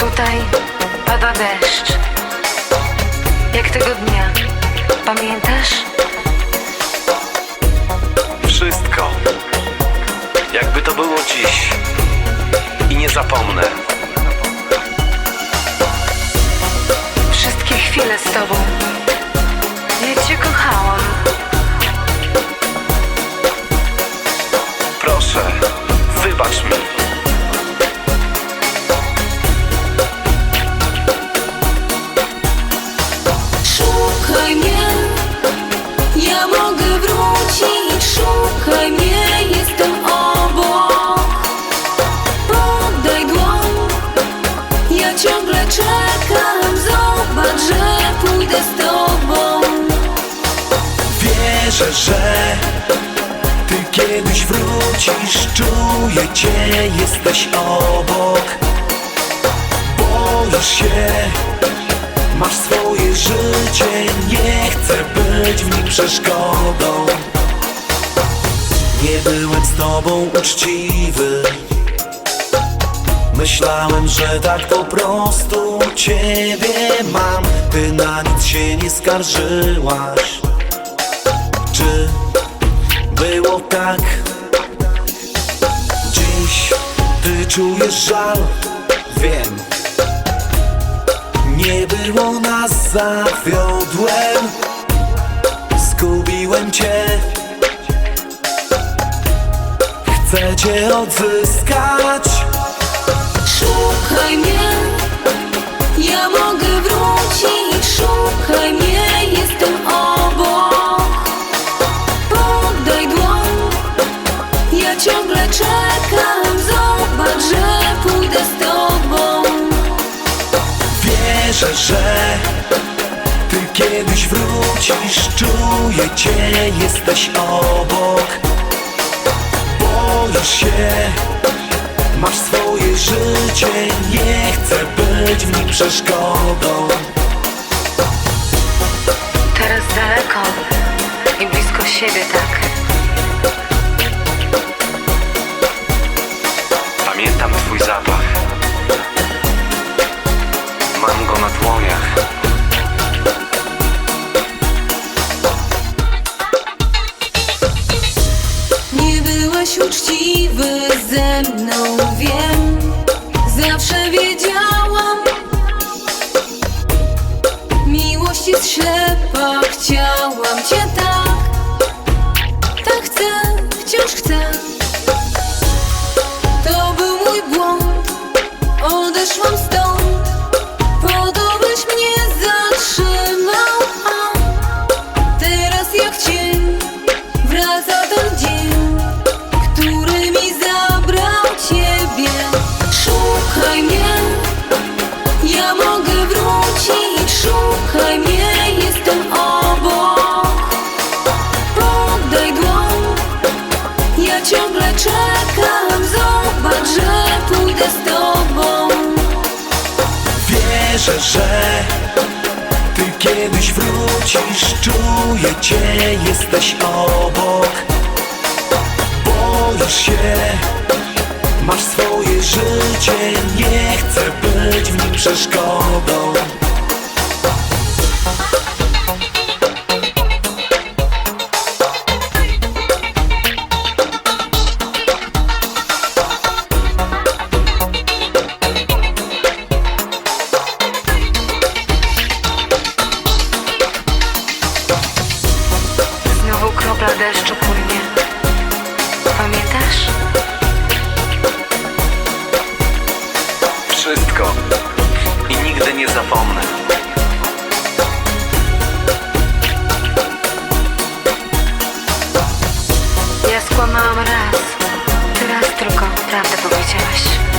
tutaj pada deszcz. Jak tego dnia. Pamiętasz? Wszystko. Jakby to było dziś. I nie zapomnę. Wierzę, że ty kiedyś wrócisz. Czuję cię, jesteś obok. Boisz się, masz swoje życie. Nie chcę być w nim przeszkodą. Nie byłem z tobą uczciwy. Myślałem, że tak po prostu ciebie mam. Ty na nic się nie skarżyłaś czy było tak? Dziś ty czujesz żal, wiem. Nie było nas, zawiodłem Zgubiłem cię. Chcę cię odzyskać kiedyś wrócisz Czuję cię, jesteś obok Boisz się, masz swoje życie Nie chcę być w nim przeszkodą Teraz daleko i blisko siebie tak. Pamiętam twój zapach. Mam go na dłoniach. and Wierzę, że ty kiedyś wrócisz. Czuję cię, jesteś obok. Boisz się, masz swoje życie. Nie chcę być w nim przeszkodą kropla deszczu płynie. Pamiętasz? Wszystko. I nigdy nie zapomnę. Ja skłamałam raz. Ty raz tylko prawdę powiedziałaś.